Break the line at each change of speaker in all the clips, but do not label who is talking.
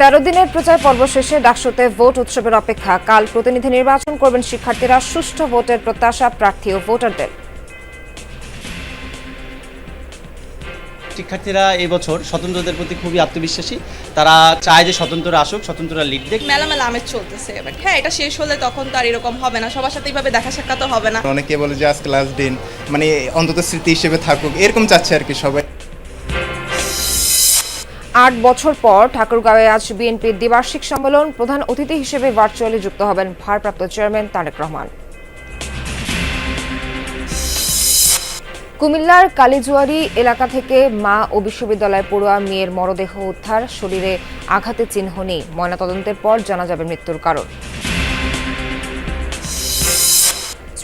তেরো দিনের প্রচার পর্ব শেষে ডাকসুতে ভোট উৎসবের অপেক্ষা। কাল প্রতিনিধি নির্বাচন করবেন শিক্ষার্থীরা সুষ্ঠু ভোটের প্রত্যাশা প্রার্থী ও ভোটারদের।
শিক্ষার্থীরা এবছর স্বতন্ত্রদের প্রতি খুবই আত্মবিশ্বাসী। তারা চায় যে স্বতন্ত্ররা আসুক স্বতন্ত্ররা লিড দেখ।
মেলা মেলা আমেজ চলতেছে এবার। হ্যাঁ এটা শেষ হলে তখন তো আর এরকম হবে না। সবার সাথে এইভাবে দেখা সাক্ষাৎ হবে না।
অনেকে বলে যে আজকে লাস্ট দিন। মানে অন্তত স্মৃতি হিসেবে থাকুক। এরকম চাচ্ছে আর কি সবাই।
আট বছর পর ঠাকুরগাঁওয়ে আজ বিএনপির দ্বিবার্ষিক সম্মেলন প্রধান অতিথি হিসেবে ভার্চুয়ালি যুক্ত হবেন ভারপ্রাপ্ত চেয়ারম্যান তারেক রহমান। কুমিল্লার কালিজুয়ারি এলাকা থেকে মা ও বিশ্ববিদ্যালয় পড়ুয়া মেয়ের মরদেহ উদ্ধার, শরীরে আঘাতে চিহ্ন নেই। ময়নাতদন্তের পর জানা যাবে মৃত্যুর কারণ।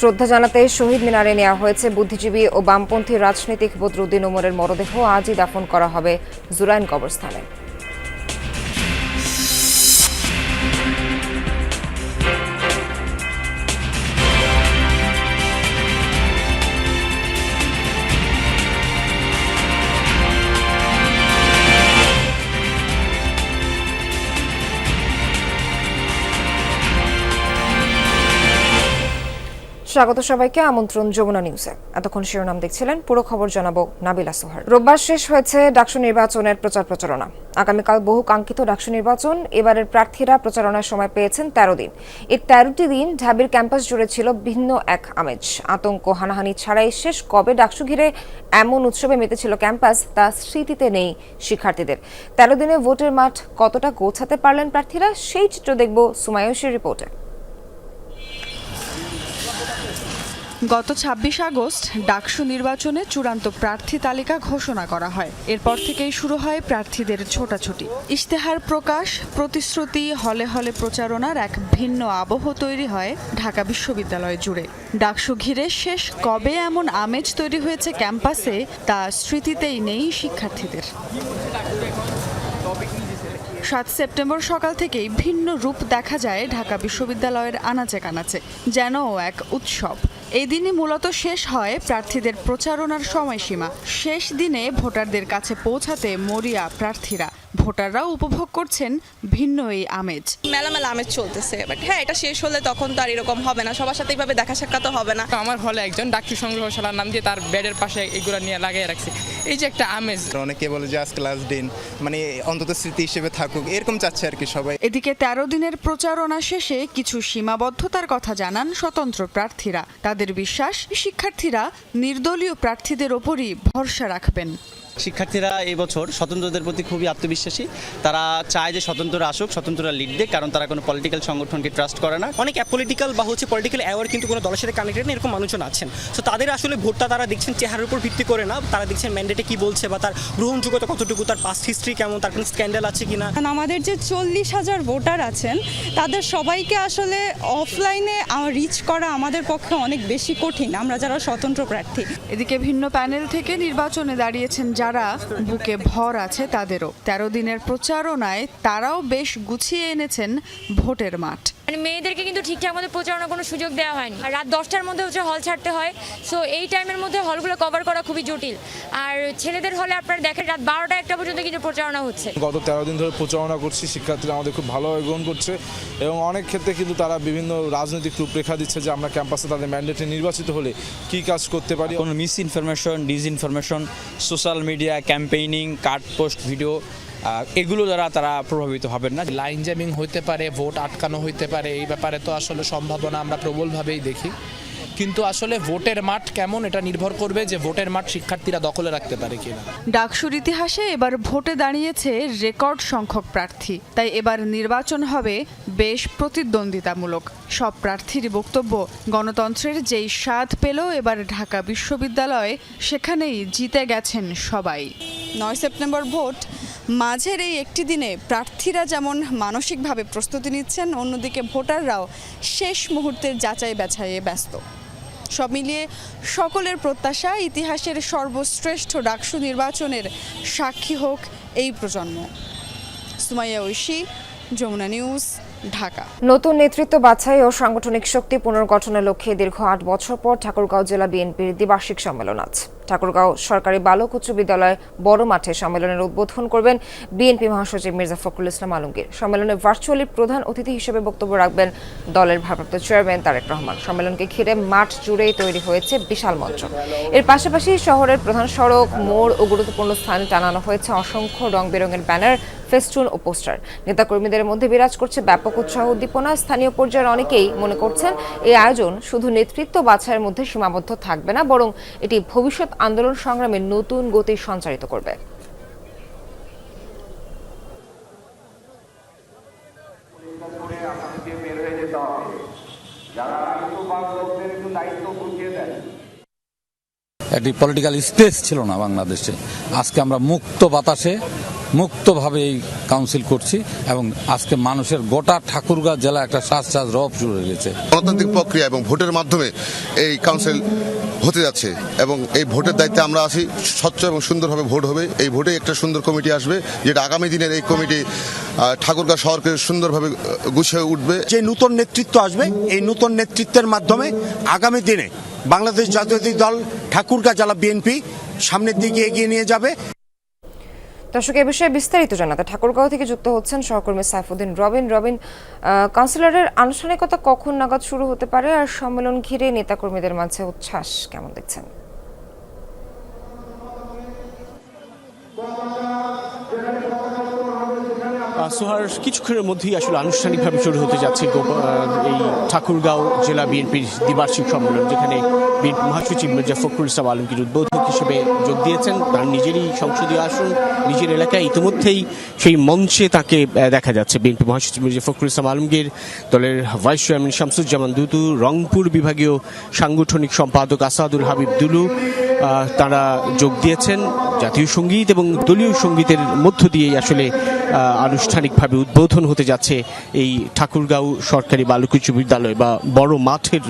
শ্রদ্ধা জানাতে শহীদ মিনারে নেওয়া হয়েছে বুদ্ধিজীবী ও বামপন্থী রাজনীতিক বদরুদ্দিন ওমরের মরদেহ। আজই দাফন করা হবে জুরাইন কবরস্থানে। স্বাগত সবাইকে, আমন্ত্রণ যমুনা নিউজে। এতক্ষণ শিরোনাম দেখছিলেন, পুরো খবর জানাব নাবিলা সোহার। রোববার শেষ হয়েছে ডাকসু নির্বাচনের প্রচার প্রচারণা। আগামীকাল বহু কাঙ্ক্ষিত ডাকসু নির্বাচন, এবারের প্রার্থীরা প্রচারণার সময় পেয়েছেন তেরো দিন। এই তেরোটি দিন ঢাবির ক্যাম্পাস জুড়ে ছিল ভিন্ন এক আমেজ। আতঙ্ক হানাহানি ছাড়াই শেষ কবে ডাকসু ঘিরে এমন উৎসবে মেতেছিল ক্যাম্পাস, তা স্মৃতিতে নেই শিক্ষার্থীদের। তেরো দিনে ভোটের মাঠ কতটা গোছাতে পারলেন প্রার্থীরা, সেই চিত্র দেখব সুমায়ুষের রিপোর্টে।
গত ছাব্বিশ আগস্ট ডাকসু নির্বাচনে চূড়ান্ত প্রার্থী তালিকা ঘোষণা করা হয়। এরপর থেকেই শুরু হয় প্রার্থীদের ছোটাছুটি। ইশতেহার প্রকাশ, প্রতিশ্রুতি, হলে হলে প্রচারণার এক ভিন্ন আবহ তৈরি হয় ঢাকা বিশ্ববিদ্যালয় জুড়ে। ডাকসু ঘিরে শেষ কবে এমন আমেজ তৈরি হয়েছে ক্যাম্পাসে, তা স্মৃতিতেই নেই শিক্ষার্থীদের। সাত সেপ্টেম্বর সকাল থেকেই ভিন্ন রূপ দেখা যায় ঢাকা বিশ্ববিদ্যালয়ের আনাচে কানাচে, যেন এক উৎসব। এই দিনই মূলত শেষ হয় প্রার্থীদের প্রচারণার সময়সীমা। শেষ দিনে ভোটারদের কাছে পৌঁছাতে মরিয়া প্রার্থীরা। ভোটাররাও উপভোগ করছেন ভিন্ন এই আমেজ।
মেলা মেলা আমেজ চলতেছে এবার হ্যাঁ এটা শেষ হলে তখন তো আর এরকম হবে না। সবার সাথে এইভাবে দেখা সাক্ষাৎ হবে না।
আমার হলে একজন ডাক্তার সংগ্রহশালার নাম দিয়ে তার বেডের পাশে এগুলো নিয়ে লাগিয়ে রাখছে। এই যে একটা আমেজ।
অনেকে বলে যে আজকে লাস্ট দিন। মানে অন্তত স্মৃতি হিসেবে থাকুক এরকম চাচ্ছে আর কি সবাই।
এদিকে তেরো দিনের প্রচারণা শেষে কিছু সীমাবদ্ধতার কথা জানান স্বতন্ত্র প্রার্থীরা। তাদের বিশ্বাস শিক্ষার্থীরা নির্দলীয় প্রার্থীদের ওপরই ভরসা রাখবেন।
শিক্ষার্থীরা এবছর স্বতন্ত্রদের প্রতি খুবই আত্মবিশ্বাসী। তারা চায় যে স্বতন্ত্ররা আসুক স্বতন্ত্ররা লিড দেখ কারণ তারা কোনো পলিটিক্যাল সংগঠনকে ট্রাস্ট করে না।
অনেক অ্যাপলিটিক্যাল বা হচ্ছে পলিটিক্যাল অ্যাওয়ার কিন্তু কোনো দলের সাথে কানেক্টেড না এরকম মানুষজন আছেন। সো তাদের আসলে ভোটটা তারা দেখছেন চেহারার উপর ভিত্তি করে না। তারা দেখছেন ম্যান্ডেটে কি বলছে বা তার গ্রহণযোগ্যতা কতটুকু তার পাস্ট হিস্ট্রি কেমন তার কোনো স্ক্যান্ডাল আছে কিনা।
কারণ আমাদের যে চল্লিশ হাজার ভোটার আছেন তাদের সবাইকে আসলে অফলাইনে রিচ করা আমাদের পক্ষে অনেক বেশি কঠিন। আমরা যারা স্বতন্ত্র প্রার্থী।
এদিকে ভিন্ন প্যানেল থেকে নির্বাচনে দাঁড়িয়েছেন যারা বুকে ভর আছে তাদেরও। তেরো দিনের প্রচারণায় তারাও বেশ গুছিয়ে এনেছেন ভোটের মাঠ।
মানে মেয়েদেরকে কিন্তু ঠিকঠাক মতো প্রচারণার কোনো সুযোগ দেওয়া হয়নি। আর রাত দশটার মধ্যে হচ্ছে হল ছাড়তে হয়। সো এই টাইমের মধ্যে হলগুলো কভার করা খুবই জটিল। আর ছেলেদের হলে আপনারা দেখেন রাত বারোটা একটা পর্যন্ত কিন্তু প্রচারণা হচ্ছে।
গত তেরো দিন ধরে প্রচারণা করছি শিক্ষার্থীরা আমাদের খুব ভালোভাবে গ্রহণ করছে এবং অনেক ক্ষেত্রে কিন্তু তারা বিভিন্ন রাজনৈতিক রূপরেখা দিচ্ছে যে আমরা ক্যাম্পাসে তাদের ম্যান্ডেটে নির্বাচিত হলে কি কাজ করতে পারি।
কোনো misinformation disinformation social media campaigning card post video এগুলো দ্বারা তারা প্রভাবিত হবেন না।
লাইন জ্যামিং হইতে পারে ভোট আটকানো হইতে পারে এই ব্যাপারে তো আসলে সম্ভাবনা আমরা প্রবলভাবেই দেখি। কিন্তু আসলে ভোটের মাঠ কেমন এটা নির্ভর করবে যে ভোটের মাঠ শিক্ষার্থীরা দখলে রাখতে পারে কিনা।
ডাকসুর ইতিহাসে এবার ভোটে দাঁড়িয়েছে রেকর্ড সংখ্যক প্রার্থী। তাই এবার নির্বাচন হবে বেশ প্রতিদ্বন্দ্বিতামূলক। সব প্রার্থীর বক্তব্য গণতন্ত্রের যেই স্বাদ পেল এবার ঢাকা বিশ্ববিদ্যালয়ে সেখানেই জিতে গেছেন সবাই।
নয় সেপ্টেম্বর ভোট মাঝের এই একটি দিনে প্রার্থীরা যেমন মানসিকভাবে প্রস্তুতি নিচ্ছেন, অন্যদিকে ভোটাররাও শেষ মুহূর্তের যাচাই বেছাইয়ে ব্যস্ত। সব মিলিয়ে সকলের প্রত্যাশা, ইতিহাসের সর্বশ্রেষ্ঠ ডাকসু নির্বাচনের সাক্ষী হোক এই প্রজন্ম। সুমাইয়া ঐশী, যমুনা নিউজ ঢাকা।
নতুন নেতৃত্ব বাছাই ও সাংগঠনিক শক্তি পুনর্গঠনের লক্ষ্যে দীর্ঘ আট বছর পর ঠাকুরগাঁও জেলা বিএনপির দ্বিবার্ষিক সম্মেলন আজ। ঠাকুরগাঁও সরকারি বালক উচ্চ বিদ্যালয় বড় মাঠে সম্মেলনের উদ্বোধন করবেন বিএনপি মহাসচিব মির্জা ফখরুল ইসলাম আলমগীর। সম্মেলনে ভার্চুয়ালি প্রধান অতিথি হিসেবে বক্তব্য রাখবেন দলের ভারপ্রাপ্ত চেয়ারম্যান তারেক রহমান। সম্মেলনকে ঘিরে মাঠ জুড়েই তৈরি হয়েছে বিশাল মঞ্চ। এর পাশাপাশি শহরের প্রধান সড়ক, মোড় ও গুরুত্বপূর্ণ স্থানে টানানো হয়েছে অসংখ্য রং বেরঙের ব্যানার, ফেস্টুন ও পোস্টার। নেতাকর্মীদের মধ্যে বিরাজ করছে ব্যাপক উৎসাহ উদ্দীপনা স্থানীয় পর্যায়ের অনেকেই মনে করছেন এই আয়োজন শুধু নেতৃত্ব বাছাইয়ের মধ্যে সীমাবদ্ধ থাকবে না বরং এটি ভবিষ্যৎ আন্দোলন সংগ্রামে নতুন গতি সঞ্চারিত করবে।
একটি পলিটিক্যাল স্পেস ছিল না বাংলাদেশে। আজকে আমরা মুক্ত বাতাসে মুক্তভাবে এই কাউন্সিল করছি এবং আজকে মানুষের গোটা ঠাকুরগাঁ জেলা একটা শ্বাস শ্বাস রব শুরু হয়ে গেছে।
গণতান্ত্রিক প্রক্রিয়া এবং ভোটের মাধ্যমে এই কাউন্সিল হতে যাচ্ছে এবং এই ভোটের দায়িত্বে আমরা আছি। স্বচ্ছ এবং সুন্দরভাবে ভোট হবে। এই ভোটে একটা সুন্দর কমিটি আসবে যেটা আগামী দিনের এই কমিটি ঠাকুরগাঁ শহরকে সুন্দরভাবে গুছিয়ে উঠবে।
যে নতুন নেতৃত্ব আসবে এই নতুন নেতৃত্বের মাধ্যমে আগামী দিনে বাংলাদেশ জাতীয়তাবাদী দল ঠাকুরগাঁ জেলা বিএনপি সামনের দিকে এগিয়ে নিয়ে যাবে।
দর্শক, এ বিষয়ে বিস্তারিত জানাতে ঠাকুরগাঁও থেকে যুক্ত হচ্ছেন সহকর্মী সাইফুদ্দিন রবিন। রবিন কাউন্সিলরের আনুষ্ঠানিকতা কখন নাগাদ শুরু হতে পারে আর সম্মেলন ঘিরে নেতাকর্মীদের মাঝে উচ্ছ্বাস কেমন দেখছেন?
সোহার, কিছুক্ষণের মধ্যেই আসলে আনুষ্ঠানিকভাবে শুরু হতে যাচ্ছে এই ঠাকুরগাঁও জেলা বিএনপির দ্বিবার্ষিক সম্মেলন, যেখানে বিএনপি মহাসচিব মির্জা ফখরুল ইসলাম আলমগীর উদ্বোধক হিসেবে যোগ দিয়েছেন। তার নিজেরই সংসদীয় আসন, নিজের এলাকায় ইতিমধ্যেই সেই মঞ্চে তাকে দেখা যাচ্ছে। বিএনপি মহাসচিব মির্জা ফখরুল ইসলাম আলমগীর, দলের ভাইস চেয়ারম্যান শামসুজ্জামান দুদু, রংপুর বিভাগীয় সাংগঠনিক সম্পাদক আসাদুল হাবিব দুলু তারা যোগ দিয়েছেন। জাতীয় সংগীত এবং দলীয় সঙ্গীতের মধ্য দিয়েই আসলে আনুষ্ঠানিকভাবে উদ্বোধন হতে যাচ্ছে এই ঠাকুরগাঁও সরকারি বালক উচ্চ বিদ্যালয় বা বড় মাঠের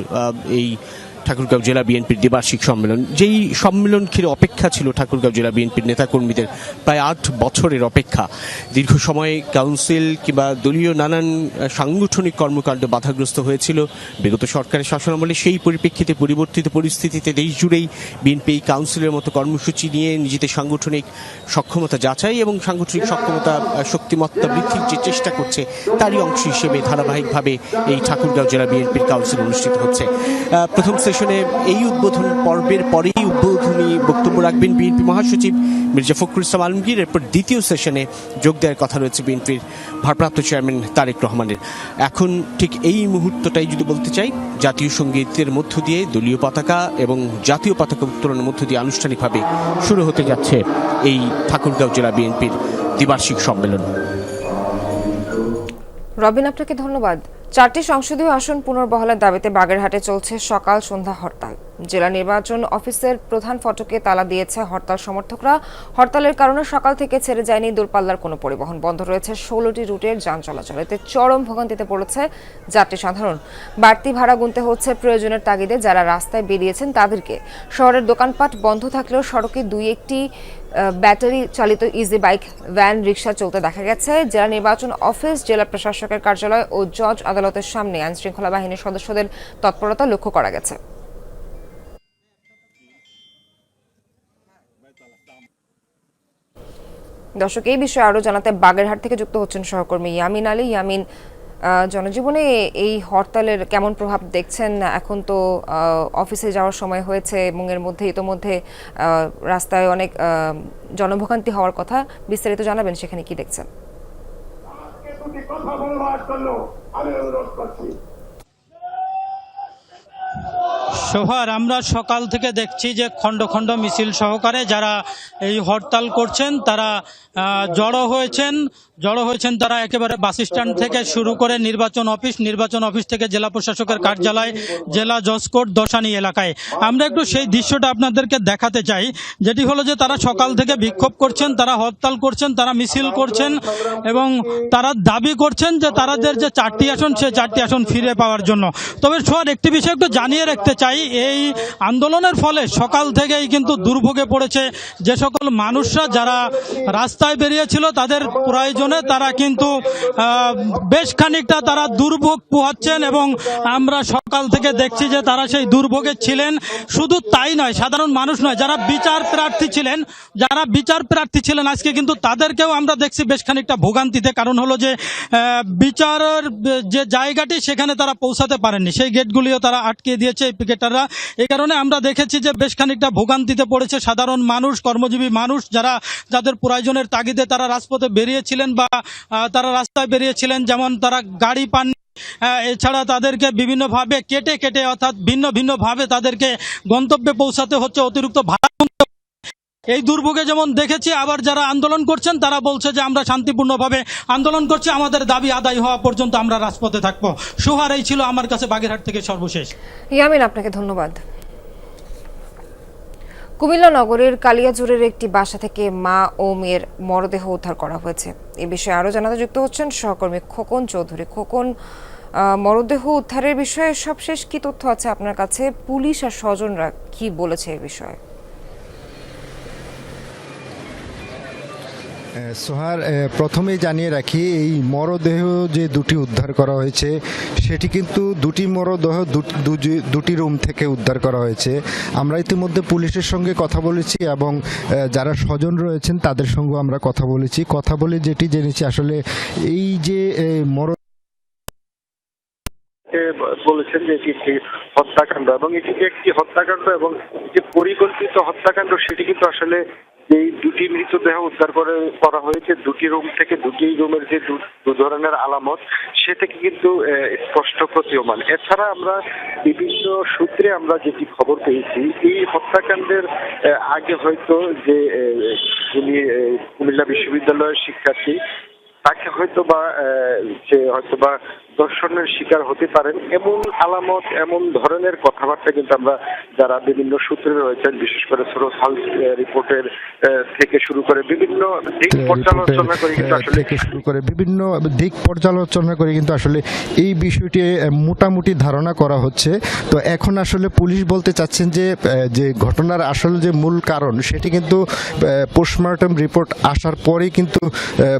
এই ঠাকুরগাঁও জেলা বিএনপির দ্বিবার্ষিক সম্মেলন। যেই সম্মেলন ঘিরে অপেক্ষা ছিল ঠাকুরগাঁও জেলা বিএনপির নেতাকর্মীদের প্রায় আট বছরের অপেক্ষা। দীর্ঘ সময় কাউন্সিল কিংবা দলীয় নানান সাংগঠনিক কর্মকাণ্ড বাধাগ্রস্ত হয়েছিল। বিগত সরকারের শাসনামলে সেই পরিপ্রেক্ষিতে পরিবর্তিত পরিস্থিতিতে দেশ জুড়েই বিএনপি এই কাউন্সিলের মতো কর্মসূচি নিয়ে নিজেদের সাংগঠনিক সক্ষমতা যাচাই এবং সাংগঠনিক সক্ষমতা শক্তিমত্তা বৃদ্ধির যে চেষ্টা করছে, তারই অংশ হিসেবে ধারাবাহিকভাবে এই ঠাকুরগাঁও জেলা বিএনপির কাউন্সিল অনুষ্ঠিত হচ্ছে। প্রথম সেশনে এই উদ্বোধন পর্বের পরেই উদ্বোধনী বক্তব্য রাখবেন বিএনপি মহাসচিব মির্জা ফখরুল ইসলাম আলমগীর। এরপর দ্বিতীয় সেশনে যোগ দেওয়ার কথা রয়েছে বিএনপির ভারপ্রাপ্ত চেয়ারম্যান তারেক রহমানের। এখন ঠিক এই মুহূর্তটাই যদি বলতে চাই, জাতীয় সঙ্গীতের মধ্য দিয়ে, দলীয় পতাকা এবং জাতীয় পতাকা উত্তোলনের মধ্য দিয়ে আনুষ্ঠানিকভাবে শুরু হতে যাচ্ছে এই ঠাকুরগাঁও জেলা বিএনপির দ্বিবার্ষিক সম্মেলন।
রবিন, আপনাকে ধন্যবাদ। চারটি সংসদীয় আসন পুনর্বহালের দাবিতে বাগেরহাটে চলছে সকাল সন্ধ্যা হরতাল। জেলা নির্বাচন অফিসের প্রধান ফটকে তালা দিয়েছে হরতাল সমর্থকরা। হরতালের কারণে সকাল থেকে ছেড়ে যায়নি দূরপাল্লার কোনো পরিবহন। বন্ধ রয়েছে ষোলোটি রুটের যান চলাচল। এতে চরম ভোগান্তিতে পড়েছে যাত্রী সাধারণ। বাড়তি ভাড়া গুনতে হচ্ছে প্রয়োজনের তাগিদে। যারা রাস্তায় বেরিয়েছেন তাদেরকে। শহরের দোকানপাট বন্ধ থাকলেও সড়কে দুই একটি ব্যাটারি চালিত ইজি বাইক ভ্যান রিক্সা চলতে দেখা গেছে। জেলা নির্বাচন অফিস জেলা প্রশাসকের কার্যালয় ও জজ আদালতের সামনে আইন শৃঙ্খলা বাহিনীর সদস্যদের তৎপরতা লক্ষ্য করা গেছে। দর্শক, এই বিষয়ে আরও জানাতে বাগেরহাট থেকে যুক্ত হচ্ছেন সহকর্মী ইয়ামিন আলী। ইয়ামিন জনজীবনে এই হরতালের কেমন প্রভাব দেখছেন? এখন তো অফিসে যাওয়ার সময় হয়েছে এবং এর মধ্যে ইতোমধ্যে রাস্তায় অনেক জনভোগান্তি হওয়ার কথা বিস্তারিত জানাবেন সেখানে কি দেখছেন?
সোহার আমরা সকাল থেকে দেখছি যে খণ্ড খণ্ড মিছিল সহকারে যারা এই হরতাল করছেন তারা জড়ো হয়েছেন। জড়ো হয়েছেন তারা একেবারে বাস স্ট্যান্ড থেকে শুরু করে নির্বাচন অফিস নির্বাচন অফিস থেকে জেলা প্রশাসকের কার্যালয়, জেলা জজকোর্ট দশানি এলাকায়। আমরা একটু সেই দৃশ্যটা আপনাদেরকে দেখাতে চাই, যেটি হলো যে তারা সকাল থেকে বিক্ষোভ করছেন, তারা হরতাল করছেন, তারা মিছিল করছেন এবং তারা দাবি করছেন যে তারাদের যে চারটি আসন, সে চারটি আসন ফিরে পাওয়ার জন্য। তবে সোয়ার একটি বিষয় একটু জানিয়ে রাখতে চাই, এই আন্দোলনের ফলে সকাল থেকেই কিন্তু দুর্ভোগে পড়েছে যে সকল মানুষরা যারা রাস্তায় বেরিয়েছিল, তাদের প্রয়োজনে তারা কিন্তু বেশ খানিকটা তারা দুর্ভোগ পোহাচ্ছেন এবং আমরা সকাল থেকে দেখছি যে তারা সেই দুর্ভোগে ছিলেন। শুধু তাই নয়, সাধারণ মানুষ নয়, যারা বিচার প্রার্থী ছিলেন, যারা বিচার প্রার্থী ছিলেন, আজকে কিন্তু তাদেরকেও আমরা দেখছি বেশ খানিকটা ভোগান্তিতে। কারণ হলো যে বিচারের যে জায়গাটি, সেখানে তারা পৌঁছাতে পারেননি। সেই গেটগুলিও তারা আটকে দিয়েছে এই পিকেটাররা। এই কারণে আমরা দেখেছি যে বেশ খানিকটা ভোগান্তিতে পড়েছে সাধারণ মানুষ, কর্মজীবী মানুষ, যারা যাদের প্রয়োজনের তাগিদে তারা রাজপথে বেরিয়েছিলেন। বা তারা রাস্তায় বেরিয়েছিলেন, যেমন তারা গাড়ি পান এছাড়া তাদেরকে বিভিন্নভাবে কেটে কেটে, অর্থাৎ ভিন্ন ভিন্নভাবে তাদেরকে গন্তব্যে পৌঁছাতে হচ্ছে অতিরিক্ত ভাড়া এই দুর্ভোগে যেমন দেখেছি, আবার যারা আন্দোলন করছেন, তারা বলছে যে আমরা শান্তিপূর্ণভাবে আন্দোলন করছি, আমাদের দাবি আদায় হওয়া পর্যন্ত আমরা রাজপথে থাকব। সোহার, এই ছিল আমার কাছে বাগেরহাট থেকে সর্বশেষ।
ইয়ামিন, আপনাকে ধন্যবাদ। কুমিল্লা নগরের কালিয়াজুরের একটি বাসা থেকে মা ও মেয়ের মরদেহ উদ্ধার করা হয়েছে। এ বিষয়ে আরও জানাতে যুক্ত হচ্ছেন সহকর্মী খোকন চৌধুরী। খোকন মরদেহ উদ্ধারের বিষয়ে সবশেষ কি তথ্য আছে আপনার কাছে? পুলিশ আর স্বজনরা কি বলেছে এ বিষয়ে?
সোহার প্রথমেই জানিয়ে রাখি, এই মরদেহ যে দুটি উদ্ধার করা হয়েছে, সেটি কিন্তু দুটি মরদেহ দুটি রুম থেকে উদ্ধার করা হয়েছে। আমরা ইতিমধ্যে পুলিশের সঙ্গে কথা বলেছি এবং যারা স্বজন রয়েছেন, তাদের সঙ্গেও আমরা কথা বলেছি। কথা বলে যেটি জেনেছি, আসলে এই যে মর
বলেছেন যে এটি একটি হত্যাকাণ্ড এবং এটি একটি হত্যাকাণ্ড এবং যে পরিকল্পিত হত্যাকাণ্ড, সেটি কিন্তু আসলে এই দুটি মৃতদেহ উদ্ধার করে করা হয়েছে। দুটি রুম থেকে দুটি রুমের যে দু- ধরনের আলামত, সে থেকে কিন্তু স্পষ্ট প্রতীয়মান। এছাড়া আমরা বিভিন্ন সূত্রে আমরা যেটি খবর পেয়েছি, এই হত্যাকাণ্ডের আগে হয়তো যে যিনি কুমিল্লা বিশ্ববিদ্যালয়ের শিক্ষার্থী, তাকে হয়তো বা যে হয়তো বা দর্শনের শিকার হতে পারেন। এমন আলামত এমন ধরনের কথাবার্তা কিন্তু আমরা যারা বিভিন্ন সূত্রে রয়েছেন বিশেষ করে সুরজ হাল রিপোর্টের থেকে শুরু করে বিভিন্ন দিক পর্যালোচনা করে কিন্তু আসলে
শুরু করে বিভিন্ন দিক পর্যালোচনা করে কিন্তু আসলে এই বিষয়টি মোটামুটি ধারণা করা হচ্ছে। তো এখন আসলে পুলিশ বলতে চাচ্ছেন যে যে ঘটনার আসল যে মূল কারণ সেটি কিন্তু পোস্টমর্টম রিপোর্ট আসার পরেই কিন্তু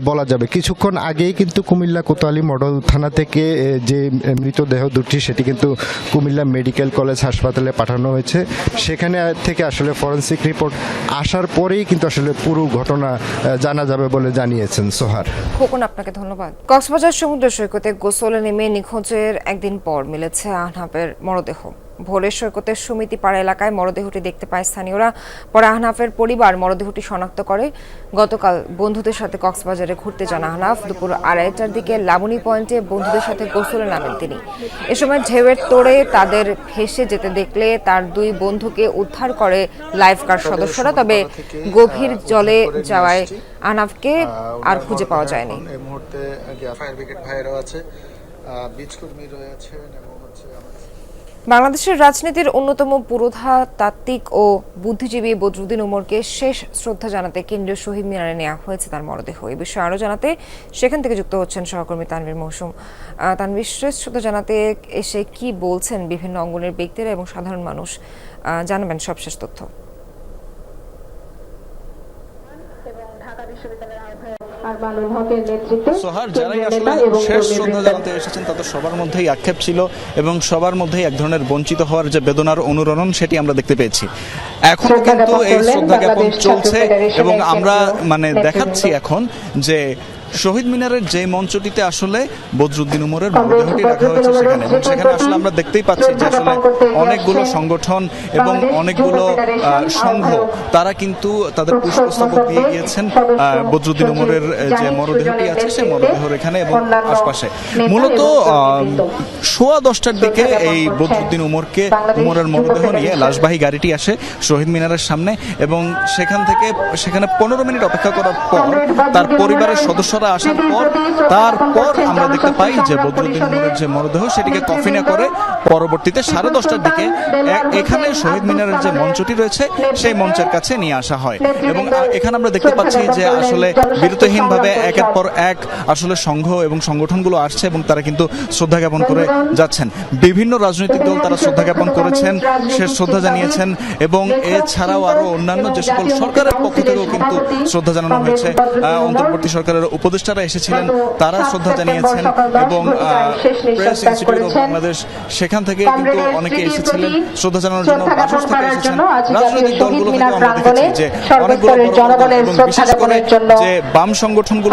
বলা যাবে। কিছুক্ষণ আগেই কিন্তু কুমিল্লা কোতোয়ালি মডেল থানা থেকে আহ, যে মৃতদেহ দুটি সেটি কিন্তু কুমিল্লা মেডিকেল কলেজ হাসপাতালে পাঠানো হয়েছে। সেখানে থেকে আসলে ফরেন্সিক রিপোর্ট আসার পরেই কিন্তু আসলে পুরো ঘটনা জানা যাবে বলে জানিয়েছেন সোহার।
খোকন আপনাকে ধন্যবাদ। কক্সবাজার সমুদ্র সৈকতে গোসলে নেমে নিখোঁজের একদিন পর মিলেছে আনহাপের মরদেহ। ভোরের সৈকতের সমিতি পাড়া এলাকায় মরদেহটি দেখতে পায় স্থানীয়রা। পরে আহনাফের পরিবার মরদেহটি শনাক্ত করে। গতকাল বন্ধুদের সাথে কক্সবাজারে ঘুরতে যান আহনাফ। দুপুর আড়াইটার দিকে লাবণী পয়েন্টে বন্ধুদের সাথে গোসলে নামেন তিনি। এ সময় ঢেউয়ের তোড়ে তাদের ভেসে যেতে দেখলে তার দুই বন্ধুকে উদ্ধার করে লাইফগার্ড সদস্যরা। তবে গভীর জলে যাওয়ায় আনাফকে আর খুঁজে পাওয়া যায়নি।
এই মুহূর্তে ফায়ার ব্রিগেড ভাইয়েরাও আছে। বীজ কর্মী
বাংলাদেশের রাজনীতির অন্যতম পুরোধা, তাত্ত্বিক ও বুদ্ধিজীবী বদরুদ্দিন ওমরকে শেষ শ্রদ্ধা জানাতে কেন্দ্রীয় শহীদ মিনারে নেওয়া হয়েছে তার মরদেহ। এই বিষয়ে আরও জানাতে সেখান থেকে যুক্ত হচ্ছেন সহকর্মী তানভীর মৌসুম। তানভীর, শেষ শ্রদ্ধা জানাতে এসে কি বলছেন বিভিন্ন অঙ্গনের ব্যক্তিরা এবং সাধারণ মানুষ? জানাবেন সবশেষ তথ্য।
সোহার যারাই আসলে শেষ শ্রদ্ধা জানাতে এসেছেন তাদের সবার মধ্যেই আক্ষেপ ছিল এবং সবার মধ্যেই এক ধরনের বঞ্চিত হওয়ার যে বেদনার অনুরণন সেটি আমরা দেখতে পেয়েছি। এখনও কিন্তু এই শ্রদ্ধা জ্ঞাপন চলছে এবং আমরা মানে দেখাচ্ছি এখন যে শহীদ মিনারের যে মঞ্চটিতে আসলে বদরুদ্দিন উমরের মরদেহটি রাখা হয়েছে সেখানে। এবং সেখানে আসলে আমরা দেখতেই পাচ্ছি যে আসলে অনেকগুলো সংগঠন এবং অনেকগুলো সংঘ তারা কিন্তু তাদের পুষ্পস্তবক দিয়ে গিয়েছেন বদরুদ্দিন উমরের যে মরদেহটি আছে সেই মরদেহর এখানে এবং আশপাশে। মূলত আহ, সোয়া দশটার দিকে এই বদরুদ্দিন উমরকে উমরের মরদেহ নিয়ে লাশবাহী গাড়িটি আসে শহীদ মিনারের সামনে এবং সেখান থেকে সেখানে পনেরো মিনিট অপেক্ষা করার পর তার পরিবারের সদস্যরা উপদেষ্টারা আসার পর, তারপর আমরা দেখতে পাই যে বদরুদ্দিন উমরের যে মরদেহ, সেটিকে কফিনে করে পরবর্তীতে সাড়ে দশটার দিকে এখানে শহীদ মিনারের যে মঞ্চটি রয়েছে, সেই মঞ্চের কাছে নিয়ে আসা হয়। এবং এখানে আমরা দেখতে পাচ্ছি যে আসলে বিরতহীনভাবে একের পর এক আসলে সংঘ এবং সংগঠনগুলো আসছে এবং তারা কিন্তু শ্রদ্ধা জ্ঞাপন করে যাচ্ছেন। বিভিন্ন রাজনৈতিক দল তারা শ্রদ্ধা জ্ঞাপন করেছেন, শেষ শ্রদ্ধা জানিয়েছেন এবং এছাড়াও আরও অন্যান্য যে সকল সরকারের পক্ষ থেকেও কিন্তু শ্রদ্ধা জানানো হয়েছে। অন্তর্বর্তী সরকারের উপদেষ্টারা এসেছিলেন তারা শ্রদ্ধা জানিয়েছেন এবং প্রেস ইনস্টিটিউট অফ বাংলাদেশ সেখান থেকে কিন্তু অনেকে এসেছিলেন শ্রদ্ধা জানানোর জন্য বাসস থেকে এসেছেন রাজনৈতিক দলগুলো থেকে আমরা দেখেছি যে অনেকগুলো এবং বিশেষ করে যে বাম সংগঠনগুলো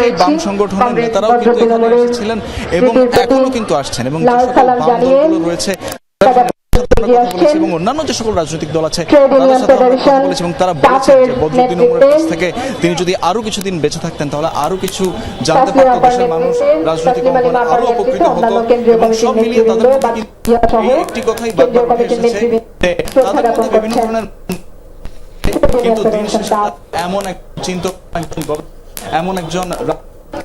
সেই বাম সংগঠনের নেতারাও কিন্তু এখানে এসেছিলেন এবং এখনও কিন্তু আসছেন এবং যে সকল বাম দলগুলো রয়েছে তাদের সাথে আমরা কথা বলেছি এবং অন্যান্য যে সকল রাজনৈতিক দল আছে তাদের সাথে কথা বলেছি এবং তারা যে বদরুদ্দিন উমরের কাছ থেকে তিনি যদি আরও কিছুদিন বেঁচে থাকতেন তাহলে আরও কিছু জানতে পারতো দেশের মানুষ রাজনৈতিক অঙ্গনে আরও উপকৃত হতো এবং সব মিলিয়ে তাদের একটি কথাই বারবার উঠে এসেছে তাদের মধ্যে বিভিন্ন ধরনের কিন্তু দিন শেষে এমন এক চিন্ত একজন এমন একজন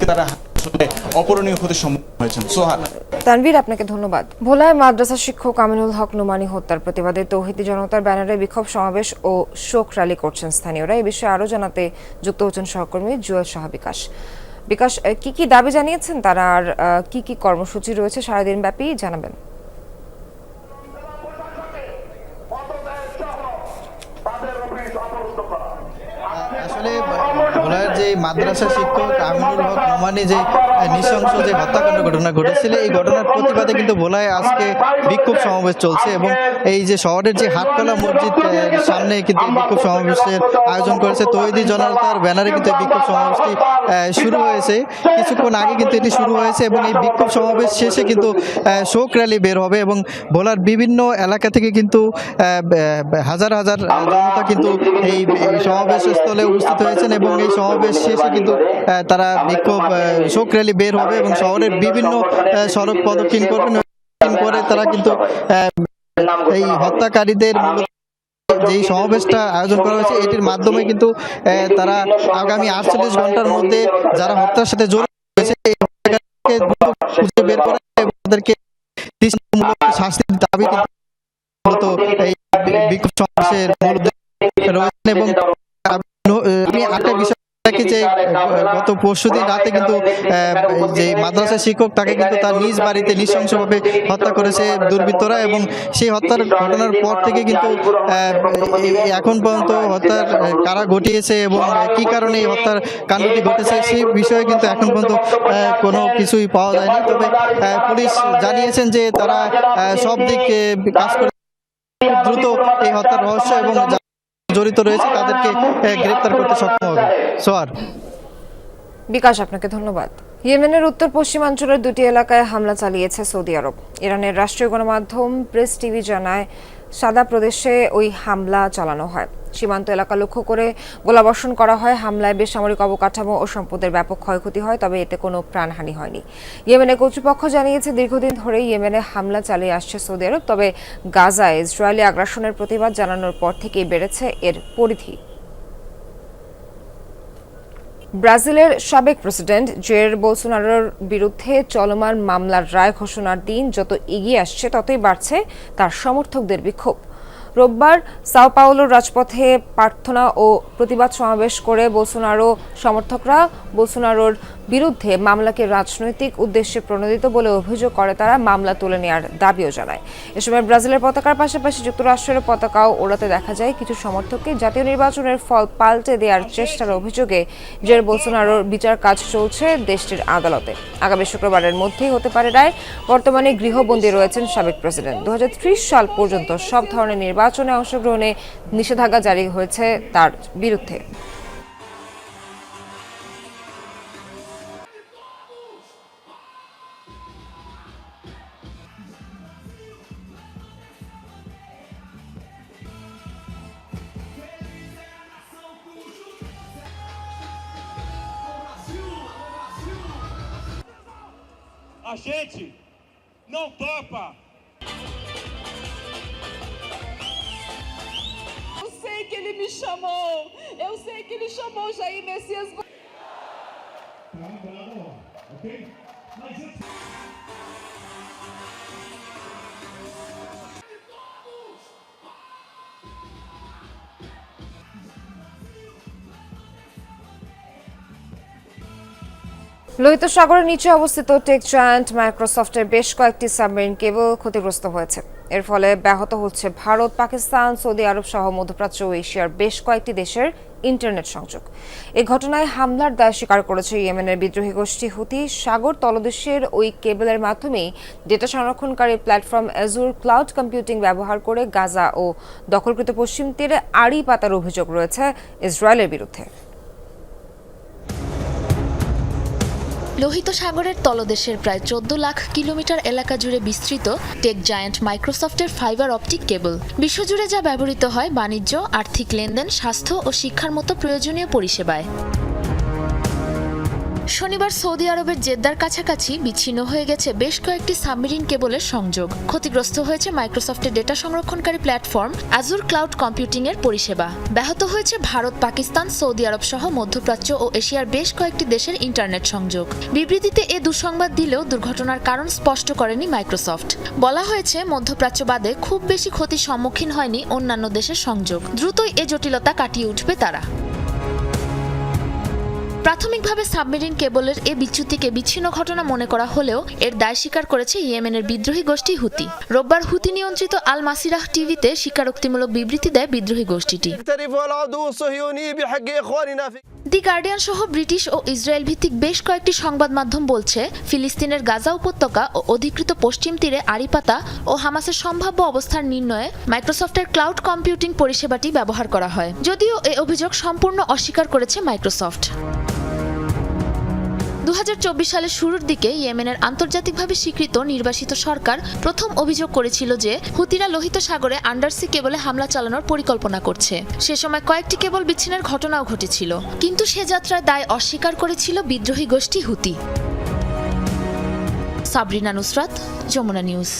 তারা অপরণীয় ক্ষতির সম্মুখীন হয়েছেন। সোহান
তানভীর, আপনাকে ধন্যবাদ। ভোলায় মাদ্রাসা শিক্ষক আমিনুল হক নুমানি হত্যার প্রতিবাদে তৌহিদি জনতার ব্যানারে বিক্ষোভ সমাবেশ ও শোক র্যালি করছেন স্থানীয়রা। এ বিষয়ে আরও জানাতে যুক্ত হচ্ছেন সহকর্মী জুয়েল শাহ বিকাশ। বিকাশ কি কি দাবি জানিয়েছেন তারা? আর কি কি কর্মসূচি রয়েছে সারাদিন ব্যাপী জানাবেন।
যে মাদ্রাসা শিক্ষক আমিনুল হক নোমানি যে নৃশংস যে হত্যাকাণ্ড ঘটনা ঘটেছিল, এই ঘটনার প্রতিবাদে কিন্তু ভোলায় আজকে বিক্ষোভ সমাবেশ চলছে এবং এই যে শহরের যে হাটকলা মসজিদ সামনে কিন্তু বিক্ষোভ সমাবেশের আয়োজন করেছে। তৈরি জনতার ব্যানারে কিন্তু বিক্ষোভ সমাবেশটি শুরু হয়েছে। কিছুক্ষণ আগে কিন্তু এটি শুরু হয়েছে এবং এই বিক্ষোভ সমাবেশ শেষে কিন্তু শোক র্যালি বের হবে এবং ভোলার বিভিন্ন এলাকা থেকে কিন্তু হাজার হাজার জনতা কিন্তু এই এই সমাবেশ স্থলে উপস্থিত হয়েছেন এবং এই সমাবেশ শেষে কিন্তু তারা বিক্ষোভ শোক র্যালি বের হবে এবং শহরের বিভিন্ন সড়ক প্রদক্ষিণ করবেন করে তারা কিন্তু এই হত্যাকারীদের যেই সমাবেশটা আয়োজন করা হয়েছে এটির মাধ্যমে কিন্তু তারা আগামী আটচল্লিশ ঘণ্টার মধ্যে যারা হত্যার সাথে জড়িত হয়েছে বের করে এবং তাদেরকে শাস্তির দাবি মূলত এই বিক্ষোভ সমাবেশের মূল রয়েছেন এবং আমি বিষয় দেখি যে গত পরশু দিন রাতে কিন্তু যে মাদ্রাসা শিক্ষক তাকে কিন্তু তার নিজ বাড়িতে নৃশংসভাবে হত্যা করেছে দুর্বৃত্তরা এবং সেই হত্যার ঘটনার পর থেকে কিন্তু এখন পর্যন্ত হত্যার কারা ঘটিয়েছে এবং কি কারণে এই হত্যার কাণ্ডটি ঘটেছে সেই বিষয়ে কিন্তু এখন পর্যন্ত কোনো কিছুই পাওয়া যায়নি। তবে পুলিশ জানিয়েছেন যে তারা সব দিক কাজ করে দ্রুত এই হত্যার রহস্য এবং জড়িত রয়েছে তাদেরকে গ্রেপ্তার করতে সক্ষম হবে। সোয়ার
বিকাশ আপনাকে ধন্যবাদ। ইয়েমেনের উত্তর পশ্চিমাঞ্চলের দুটি এলাকায় হামলা চালিয়েছে সৌদি আরব। ইরানের রাষ্ট্রীয় গণমাধ্যম প্রেস টিভি জানায়, সাদা প্রদেশে ওই হামলা চালানো হয়। সীমান্ত এলাকা লক্ষ্য করে গোলাবর্ষণ করা হয়। হামলায় বেসামরিক অবকাঠামো ও সম্পদের ব্যাপক ক্ষয়ক্ষতি হয়, তবে এতে কোনো প্রাণহানি হয়নি। ইয়েমেনের কর্তৃপক্ষ জানিয়েছে, দীর্ঘদিন ধরে ইয়েমেনে হামলা চালিয়ে আসছে সৌদি আরব, তবে গাজায় ইসরায়েলি আগ্রাসনের প্রতিবাদ জানানোর পর থেকেই বেড়েছে এর পরিধি। ব্রাজিলের সাবেক প্রেসিডেন্ট জের বোলসোনারোর বিরুদ্ধে চলমান মামলার রায় ঘোষণার দিন যত এগিয়ে আসছে, ততই বাড়ছে তার সমর্থকদের বিক্ষোভ। রোববার সাও পাওলোর রাজপথে প্রার্থনা ও প্রতিবাদ সমাবেশ করে বোলসোনারো সমর্থকরা বোলসোনারোর বিরুদ্ধে মামলাকে রাজনৈতিক উদ্দেশ্যে প্রণোদিত বলে অভিযোগ করে তারা মামলা তুলে নেওয়ার দাবিও জানায়। এ সময় ব্রাজিলের পতাকার পাশাপাশি যুক্তরাষ্ট্রের পতাকাও ওড়াতে দেখা যায়। কিছু সমর্থককে জাতীয় নির্বাচনের ফল পাল্টে দেওয়ার চেষ্টার অভিযোগে জের বোলসোনারোর বিচার কাজ চলছে দেশটির আদালতে। আগামী শুক্রবারের মধ্যেই হতে পারে রায়। বর্তমানে গৃহবন্দী রয়েছেন সাবেক প্রেসিডেন্ট। দু হাজার ত্রিশ সাল পর্যন্ত সব ধরনের নির্বাচনে অংশগ্রহণে নিষেধাজ্ঞা জারি হয়েছে তার বিরুদ্ধে।
A gente não topa.
Eu sei que ele me chamou. Eu sei que ele chamou Jair Messias.
লোহিত সাগরের নিচে অবস্থিত টেক জায়ান্ট মাইক্রোসফটের বেশ কয়েকটি সাবমেরিন কেবল ক্ষতিগ্রস্ত হয়েছে। এর ফলে ব্যাহত হচ্ছে ভারত, পাকিস্তান, সৌদি আরব সহ মধ্যপ্রাচ্য ও এশিয়ার বেশ কয়েকটি দেশের ইন্টারনেট সংযোগ। এই ঘটনায় হামলার দায় স্বীকার করেছে ইয়েমেনের বিদ্রোহী গোষ্ঠী হুতি। সাগর তলদেশের ওই কেবলের মাধ্যমেই ডেটা সংরক্ষণকারী প্ল্যাটফর্ম অ্যাজুর ক্লাউড কম্পিউটিং ব্যবহার করে গাজা ও দখলকৃত পশ্চিম তীরে আড়ি পাতার অভিযোগ রয়েছে ইসরায়েলের বিরুদ্ধে।
লোহিত সাগরের তলদেশের প্রায় চোদ্দ লাখ কিলোমিটার এলাকা জুড়ে বিস্তৃত টেক জায়ান্ট মাইক্রোসফটের ফাইবার অপটিক কেবল। বিশ্বজুড়ে যা ব্যবহৃত হয় বাণিজ্য, আর্থিক লেনদেন, স্বাস্থ্য ও শিক্ষার মতো প্রয়োজনীয় পরিষেবায়। শনিবার সৌদি আরবের জেদ্দার কাছাকাছি বিচ্ছিন্ন হয়ে গেছে বেশ কয়েকটি সাবমেরিন কেবলের সংযোগ। ক্ষতিগ্রস্ত হয়েছে মাইক্রোসফটের ডেটা সংরক্ষণকারী প্ল্যাটফর্ম আজুর ক্লাউড কম্পিউটিং এর পরিষেবা। ব্যাহত হয়েছে ভারত, পাকিস্তান, সৌদি আরব সহ মধ্যপ্রাচ্য ও এশিয়ার বেশ কয়েকটি দেশের ইন্টারনেট সংযোগ। বিবৃতিতে এ দুঃসংবাদ দিলেও দুর্ঘটনার কারণ স্পষ্ট করেনি মাইক্রোসফট। বলা হয়েছে মধ্যপ্রাচ্য বাদে খুব বেশি ক্ষতির সম্মুখীন হয়নি অন্যান্য দেশের সংযোগ। দ্রুতই এ জটিলতা কাটিয়ে উঠবে তারা। প্রাথমিকভাবে সাবমেরিন কেবলের এ বিচ্যুতিকে বিচ্ছিন্ন ঘটনা মনে করা হলেও এর দায় স্বীকার করেছে ইয়েমেনের বিদ্রোহী গোষ্ঠী হুতি। রোববার হুতি নিয়ন্ত্রিত আল মাসিরাহ টিভিতে স্বীকারোক্তিমূলক বিবৃতি দেয় বিদ্রোহী গোষ্ঠীটি। দি গার্ডিয়ান সহ ব্রিটিশ ও ইসরায়েল ভিত্তিক বেশ কয়েকটি সংবাদ মাধ্যম বলছে, ফিলিস্তিনের গাজা উপত্যকা ও অধিকৃত পশ্চিম তীরে আড়িপাতা ও হামাসের সম্ভাব্য অবস্থান নির্ণয়ে মাইক্রোসফটের ক্লাউড কম্পিউটিং পরিষেবাটি ব্যবহার করা হয়। যদিও এ অভিযোগ সম্পূর্ণ অস্বীকার করেছে মাইক্রোসফট। দু হাজার চব্বিশ সালের শুরুর দিকে ইয়েমেনের আন্তর্জাতিকভাবে স্বীকৃত নির্বাসিত সরকার প্রথম অভিযোগ করেছিল যে হুতিরা লোহিত সাগরে আন্ডারসি কেবলে হামলা চালানোর পরিকল্পনা করছে। সে সময় কয়েকটি কেবল বিচ্ছিন্নের ঘটনাও ঘটেছিল। কিন্তু সে যাত্রায় দায় অস্বীকার করেছিল বিদ্রোহী গোষ্ঠী হুতি। সাবরিনা নুসরাত, যমুনা নিউজ।